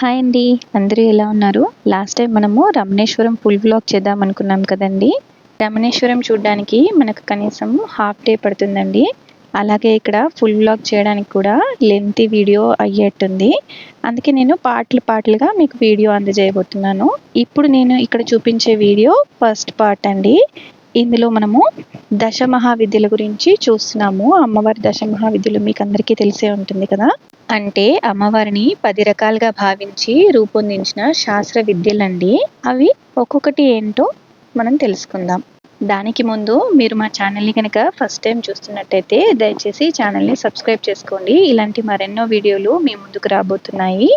Hi అండి. అందరూ ఎలా ఉన్నారు? లాస్ట్ టైం మనము రమణేశ్వరం ఫుల్ బ్లాక్ చేద్దాం అనుకున్నాం కదండి. రమణేశ్వరం చూడడానికి మనకు కనీసం హాఫ్ డే పడుతుందండి. అలాగే ఇక్కడ ఫుల్ బ్లాక్ చేయడానికి కూడా లెంతీ వీడియో అయ్యేట్టుంది. అందుకే నేను పాటలు పాటలుగా మీకు వీడియో అందజేయబోతున్నాను. ఇప్పుడు నేను ఇక్కడ చూపించే వీడియో ఫస్ట్ పార్ట్ అండి. ఇందులో మనము దశ మహావిద్యల గురించి చూస్తున్నాము. అమ్మవారి దశ మహావిద్యలు మీకు అందరికీ తెలిసే ఉంటుంది కదా? అంటే అమ్మవారిని పది రకాలుగా భావించి రూపొందించిన శాస్త్ర విద్యలండి అవి ఒక్కొక్కటి ఏంటో మనం తెలుసుకుందాం. దానికి ముందు మీరు మా ఛానల్ని కనుక ఫస్ట్ టైం చూస్తున్నట్టయితే దయచేసి ఛానల్ని సబ్స్క్రైబ్ చేసుకోండి. ఇలాంటి మరెన్నో వీడియోలు మీ ముందుకు రాబోతున్నాయి.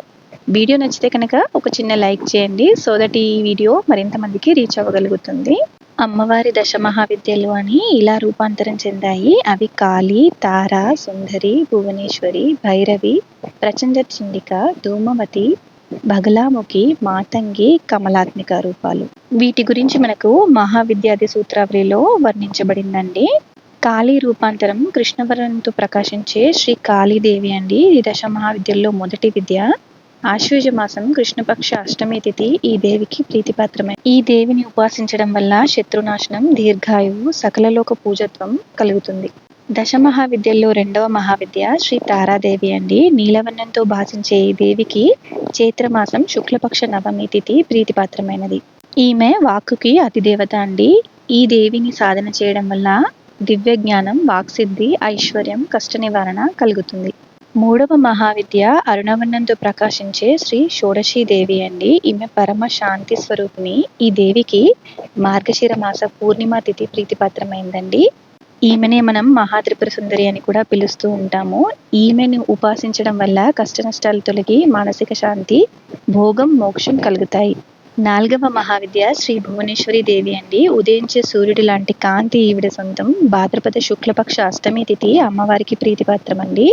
వీడియో నచ్చితే కనుక ఒక చిన్న లైక్ చేయండి. సో దట్ ఈ వీడియో మరింత మందికి రీచ్ అవ్వగలుగుతుంది. అమ్మవారి దశ మహావిద్యలు అని ఇలా రూపాంతరం చెందాయి. అవి కాళి తార సుందరి భువనేశ్వరి భైరవి ప్రచండ చిండిక ధూమవతి బగలాముఖి మాతంగి కమలాత్మిక రూపాలు. వీటి గురించి మనకు మహావిద్యాది సూత్రావళిలో వర్ణించబడిందండి. కాళీ రూపాంతరం కృష్ణవరంతో ప్రకాశించే శ్రీ కాళీదేవి అండి. ఈ దశ మహావిద్యల్లో మొదటి విద్య. ఆశ్వజ మాసం కృష్ణపక్ష అష్టమి తిథి ఈ దేవికి ప్రీతిపాత్రమే. ఈ దేవిని ఉపాసించడం వల్ల శత్రునాశనం దీర్ఘాయువు సకలలోక పూజత్వం కలుగుతుంది. దశ మహావిద్యల్లో రెండవ మహావిద్య శ్రీ తారాదేవి అండి. నీలవర్ణంతో భాషించే ఈ దేవికి చైత్రమాసం శుక్లపక్ష నవమి తిథి ప్రీతిపాత్రమైనది. ఈమె వాక్కుకి అతిదేవత అండి. ఈ దేవిని సాధన చేయడం వల్ల దివ్య జ్ఞానం వాక్సిద్ధి ఐశ్వర్యం కష్ట నివారణ కలుగుతుంది. మూడవ మహావిద్య అరుణవనందు ప్రకాశించే శ్రీ షోడశీదేవి అండి. ఈమె పరమ శాంతి స్వరూపిణి. ఈ దేవికి మార్గశిర మాస పూర్ణిమ తిథి ప్రీతిపాత్రమైందండి. ఈమెనే మనం మహాత్రిపుర సుందరి అని కూడా పిలుస్తూ ఉంటాము. ఈమెను ఉపాసించడం వల్ల కష్ట నష్టాలు తొలగి మానసిక శాంతి భోగం మోక్షం కలుగుతాయి. నాలుగవ మహావిద్య శ్రీ భువనేశ్వరి దేవి అండి. ఉదయించే సూర్యుడు లాంటి కాంతి ఈవిడ సొంతం. భాద్రపద శుక్లపక్ష అష్టమి తిథి అమ్మవారికి ప్రీతిపాత్రం అండి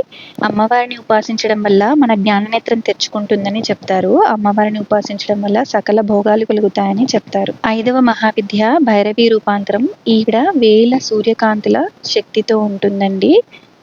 అమ్మవారిని ఉపాసించడం వల్ల మన జ్ఞాననేత్రం తెచ్చుకుంటుందని చెప్తారు. అమ్మవారిని ఉపాసించడం వల్ల సకల భోగాలు కలుగుతాయని చెప్తారు. ఐదవ మహావిద్య భైరవి రూపాంతరం. ఈవిడ వేల సూర్యకాంతుల శక్తితో ఉంటుందండి.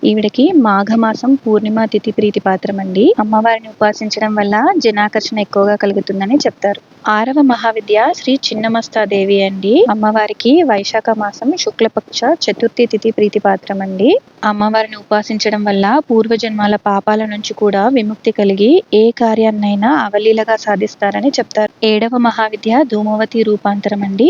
ఈవిడకి మాఘమాసం పూర్ణిమ తిథి ప్రీతి పాత్రం అండి అమ్మవారిని ఉపాసించడం వల్ల జనాకర్షణ ఎక్కువగా కలుగుతుందని చెప్తారు. ఆరవ మహావిద్య శ్రీ చిన్నమస్తాదేవి అండి. అమ్మవారికి వైశాఖ మాసం శుక్లపక్ష చతుర్థి తిథి ప్రీతిపాత్రం అండి అమ్మవారిని ఉపాసించడం వల్ల పూర్వజన్మాల పాపాల నుంచి కూడా విముక్తి కలిగి ఏ కార్యాన్నైనా అవలీలగా సాధిస్తారని చెప్తారు. ఏడవ మహావిద్య ధూమవతి రూపాంతరం అండి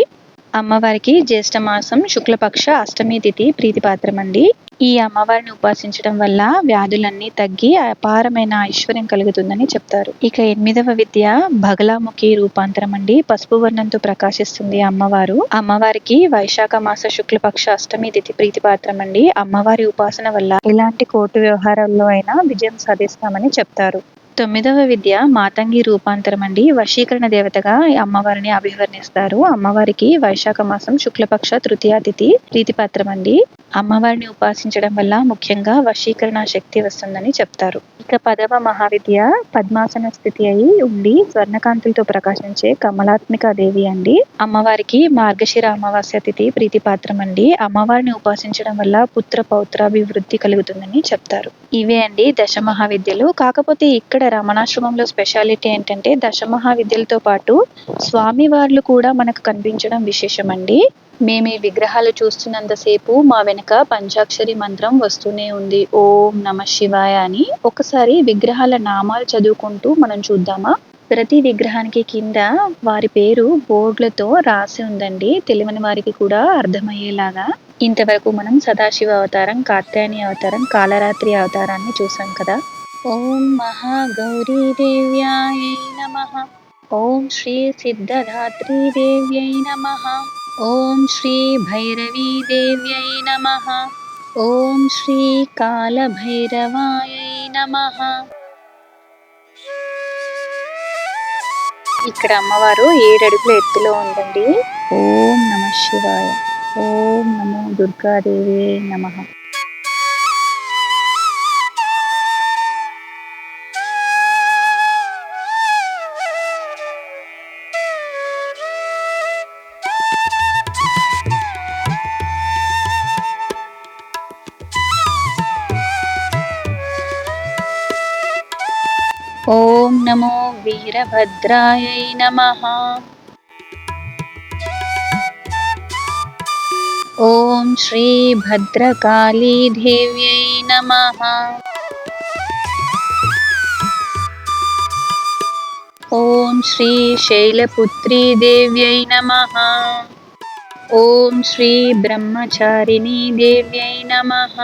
అమ్మవారికి జ్యేష్ఠ మాసం శుక్లపక్ష అష్టమి తిథి ప్రీతిపాత్రం అండి ఈ అమ్మవారిని ఉపాసించడం వల్ల వ్యాధులన్నీ తగ్గి అపారమైన ఐశ్వర్యం కలుగుతుందని చెప్తారు. ఇక ఎనిమిదవ విద్య బగలాముఖి రూపాంతరం అండి పసుపు వర్ణంతో ప్రకాశిస్తుంది అమ్మవారు. అమ్మవారికి వైశాఖ మాస శుక్లపక్ష అష్టమి తిథి ప్రీతిపాత్రం అండి అమ్మవారి ఉపాసన వల్ల ఎలాంటి కోర్టు వ్యవహారాల్లో అయినా విజయం సాధిస్తామని చెప్తారు. తొమ్మిదవ విద్య మాతంగి రూపాంతరం అండి. వశీకరణ దేవతగా అమ్మవారిని అభివర్ణిస్తారు. అమ్మవారికి వైశాఖ మాసం శుక్లపక్ష తృతీయ తిథి ప్రీతిపాత్రం అండి. అమ్మవారిని ఉపాసించడం వల్ల ముఖ్యంగా వశీకరణ శక్తి వస్తుందని చెప్తారు. ఇక పదవ మహావిద్య పద్మాసన స్థితి అయి ఉండి స్వర్ణకాంతులతో ప్రకాశించే కమలాత్మిక దేవి అండి. అమ్మవారికి మార్గశిర అమావాస్య తిథి ప్రీతిపాత్రం అండి. అమ్మవారిని ఉపాసించడం వల్ల పుత్ర పౌత్రాభివృద్ధి కలుగుతుందని చెప్తారు. ఇవే అండి దశ మహావిద్యలు. కాకపోతే ఇక్కడ రమణాశ్రమంలో స్పెషాలిటీ ఏంటంటే దశ మహావిద్యలతో పాటు స్వామివార్లు కూడా మనకు కనిపించడం విశేషం అండి మేము ఈ విగ్రహాలు చూస్తున్నంతసేపు మా వెనుక పంచాక్షరి మంత్రం వస్తూనే ఉంది. ఓం నమ శివాయ అని. ఒకసారి విగ్రహాల నామాలు చదువుకుంటూ మనం చూద్దామా? ప్రతి విగ్రహానికి కింద వారి పేరు బోర్డులతో రాసి ఉందండి. తెలియని వారికి కూడా అర్థమయ్యేలాగా. ఇంతవరకు మనం సదాశివ అవతారం కార్తేయని అవతారం కాలరాత్రి అవతారాన్ని చూసాం కదా. ఓం మహాగౌరీదేవ్యాయ నమ. ఓం శ్రీ సిద్ధధాత్రీ దేవ్యై నమ. ఓం శ్రీ భైరవీదేవ్యై నమ. ఓం శ్రీ కాలభైరవాయ నమ. ఇక్కడ అమ్మవారు ఏడడుగుల ఎత్తులో ఉందండి ఓం నమ శివాయ. ఓం నమో దుర్గాదేవి నమ. ॐ नमो वीरभद्रायै नमः। ॐ श्रीभद्रकालीदेव्यै नमः। ॐ श्रीशैलपुत्रीदेव्यै नमः। ॐ श्रीब्रह्मचारिणीदेव्यै नमः।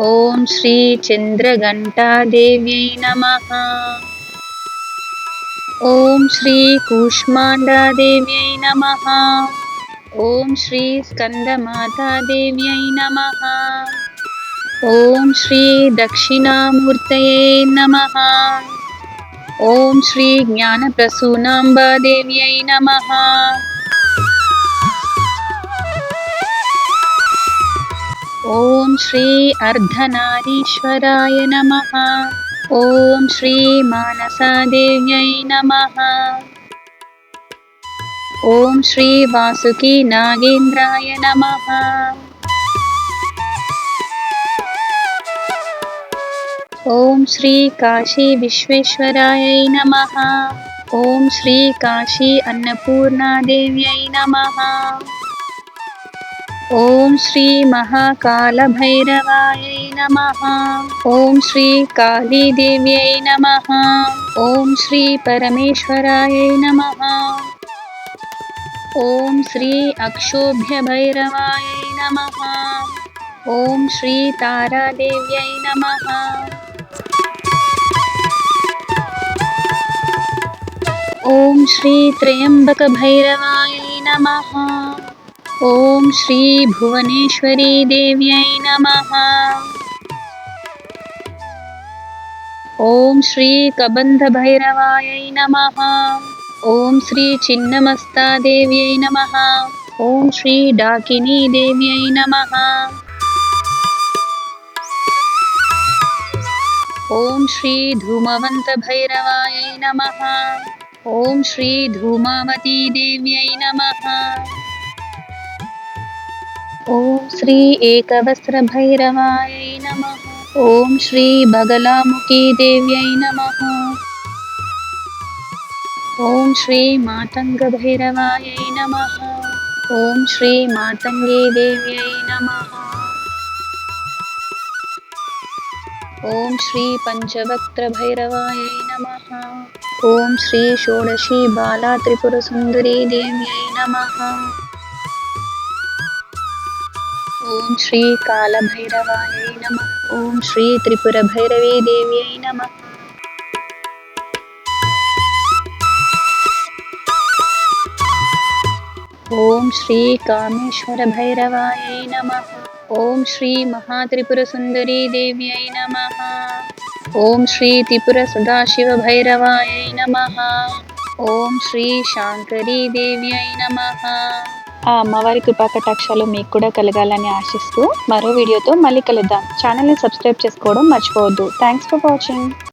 ॐ श्रीचन्द्रघण्टादेव्यै नमः। ॐ श्रीकूष्माण्डादेव्यै नमः। ॐ श्रीस्कन्दमातादेव्यै नमः। ॐ श्रीदक्षिणामूर्तये नमः। ॐ श्रीज्ञानप्रसूनाम्बादेव्यै नमः। श्री अर्धनारीश्वराय नमः। ॐ श्रीमानसादेव्यै नमः। श्रीवासुकिनागेन्द्राय नमः। ॐ श्रीकाशीविश्वेश्वरायै नमः। ॐ श्रीकाशी अन्नपूर्णादेव्यै नमः। ॐ श्रीमहाकालभैरवायै नमः। ॐ श्रीकालीदेव्यै नमः। ॐ श्रीपरमेश्वराय नमः। ॐ श्री अक्षोभ्यभैरवाय नमः। ॐ श्रीतारादेव्यै नमः। ॐ श्रीत्र्यम्बकभैरवायै नमः। ఓం శ్రీ పరమేశ్వరాయై నమః ఓం ఓం శ్రీ తారాదేవ్యై నమః. ఓం ఓం శ్రీ భువనేశ్వరీ దేవ్యై నమః. ఓం శ్రీ కబంధభైరవాయై నమః ఓం శ్రీ చిన్నమస్తాదేవ్యై నమ. ఓం శ్రీ డాకినీ దేవ్యై నమ. ఓం శ్రీ ధూమవంత భైరవాయై నమ. ఓం శ్రీ ధూమావతీ దేవ్యై నమ. ॐ श्री एकवस्त्रभैरवायै नमः। ॐ श्री बगलामुखीदेव्यै नमः। ॐ श्री मातङ्गभैरवायै नमः। ॐ श्री मातङ्गीदेव्यै नमः। ॐ श्री पञ्चवक्त्रभैरवायै नमः। ॐ श्री षोडशी बाला त्रिपुरसुन्दरी देव्यै नमः। ఓం శ్రీ కాలభైరవాయై నమ. ఓం శ్రీ త్రిపుర భైరవీ దేవ్యై నమ. ఓం శ్రీ కామేశ్వర భైరవాయ నమ. ఓం శ్రీ మహాత్రిపుర సుందరీ దేవ్యై నమ. ఓం శ్రీ త్రిపుర సదాశివ భైరవాయ నమ. ఓం శ్రీ శాంకరీ దేవ్యై నమ. ఆ అమ్మవారి కృపా కటాక్షాలు మీకు కూడా కలగాలని ఆశిస్తూ మరో వీడియోతో మళ్ళీ కలుద్దాం. ఛానల్ని సబ్స్క్రైబ్ చేసుకోవడం మర్చిపోవద్దు. Thanks for watching